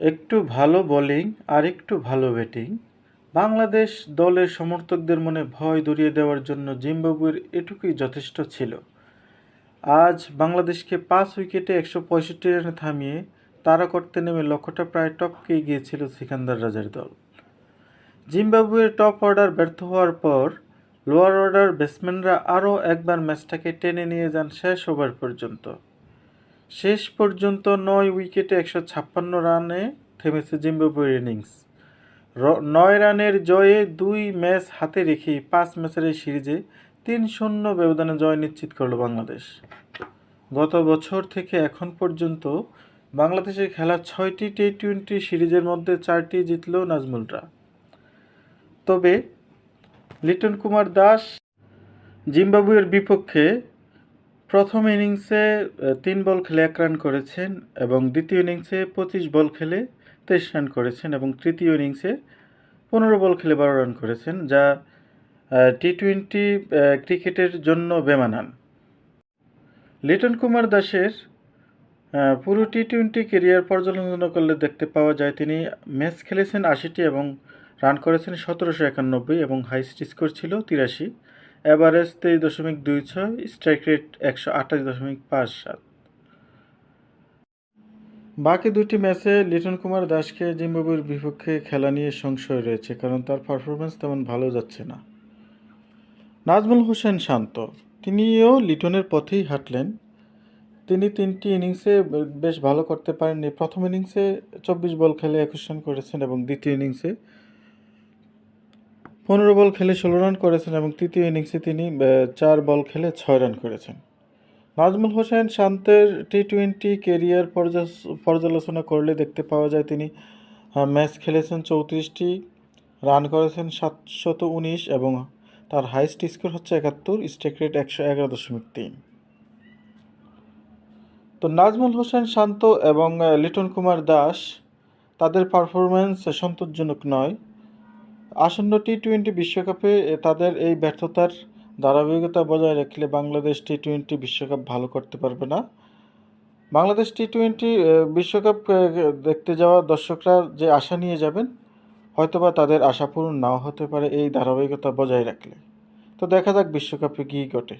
একটু ভালো বোলিং আর একটু ভালো ব্যাটিং বাংলাদেশ দলের সমর্থকদের মনে ভয় ধরিয়ে দেওয়ার জন্য জিম্বাবুয়ের এটুকুই যথেষ্ট ছিল। আজ বাংলাদেশকে পাঁচ উইকেটে একশো পঁয়ষট্টি রানে থামিয়ে তারা করতে নেমে লক্ষ্যটা প্রায় টপকে গিয়েছিল সিকান্দার রাজার দল। জিম্বাবুয়ের টপ অর্ডার ব্যর্থ হওয়ার পর লোয়ার অর্ডার ব্যাটসম্যানরা আরও একবার ম্যাচটাকে টেনে নিয়ে যান শেষ ওভার পর্যন্ত। শেষ পর্যন্ত নয় উইকেটে একশো ছাপ্পান্ন রানে থেমেছে জিম্বাবুয়ের ইনিংস। নয় রানের জয়ে দুই ম্যাচ হাতে রেখেই পাঁচ ম্যাচের এই সিরিজে তিন শূন্য ব্যবধানে জয় নিশ্চিত করল বাংলাদেশ। গত বছর থেকে এখন পর্যন্ত বাংলাদেশের খেলা ছয়টি টি টোয়েন্টি সিরিজের মধ্যে চারটি জিতল নাজমুলরা। তবে লিটন কুমার দাস জিম্বাবুয়ের বিপক্ষে প্রথম ইনিংসে তিন বল খেলে এক রান করেছেন এবং দ্বিতীয় ইনিংসে পঁচিশ বল খেলে তেইশ রান করেছেন এবং তৃতীয় ইনিংসে পনেরো বল খেলে বারো রান করেছেন, যা টি টোয়েন্টি ক্রিকেটের জন্য বেমানান। লিটন কুমার দাসের পুরো টি টোয়েন্টি কেরিয়ার পর্যালোচনা করলে দেখতে পাওয়া যায় তিনি ম্যাচ খেলেছেন আশিটি এবং রান করেছেন সতেরোশো একানব্বই এবং হাইস্ট স্কোর ছিল তিরাশি। অ্যাভারেজ তেইশ দশমিক দুই ছয়, স্ট্রাইক রেট একশো আঠাশ দশমিক পাঁচ সাত। বাকি দুটি ম্যাচে লিটন কুমার দাসকে জিম্বাবুয়ের বিপক্ষে খেলা নিয়ে সংশয় রয়েছে, কারণ তার পারফরমেন্স তেমন ভালো যাচ্ছে না। নাজমুল হোসেন শান্ত, তিনিও লিটনের পথেই হাঁটলেন। তিনি তিনটি ইনিংসে বেশ ভালো করতে পারেননি। প্রথম ইনিংসে চব্বিশ বল খেলে একুশ রান করেছেন এবং দ্বিতীয় ইনিংসে পনেরো বল খেলে ষোলো রান করেছেন এবং তৃতীয় ইনিংসে তিনি চার বল খেলে ছয় রান করেছেন। নাজমুল হোসেন শান্তের টি টোয়েন্টি কেরিয়ার পর্যালোচনা করলে দেখতে পাওয়া যায় তিনি ম্যাচ খেলেছেন চৌত্রিশটি, রান করেছেন সাতশত উনিশ এবং তার হাইস্ট স্কোর হচ্ছে একাত্তর, স্ট্রাইক রেট একশো এগারো দশমিক তিন। তো নাজমুল হোসেন শান্ত এবং লিটন কুমার দাস, তাদের পারফরমেন্স সন্তোষজনক নয়। আসন্ন টি টোয়েন্টি বিশ্বকাপে তাদের এই ব্যর্থতার ধারাবাহিকতা বজায় রাখলে বাংলাদেশ টি টোয়েন্টি বিশ্বকাপ ভালো করতে পারবে না। বাংলাদেশ টি টোয়েন্টি বিশ্বকাপ দেখতে যাওয়া দর্শকরা যে আশা নিয়ে যাবেন, হয়তোবা তাদের আশা পূরণ নাও হতে পারে এই ধারাবাহিকতা বজায় রাখলে। তো দেখা যাক বিশ্বকাপে কী ঘটে।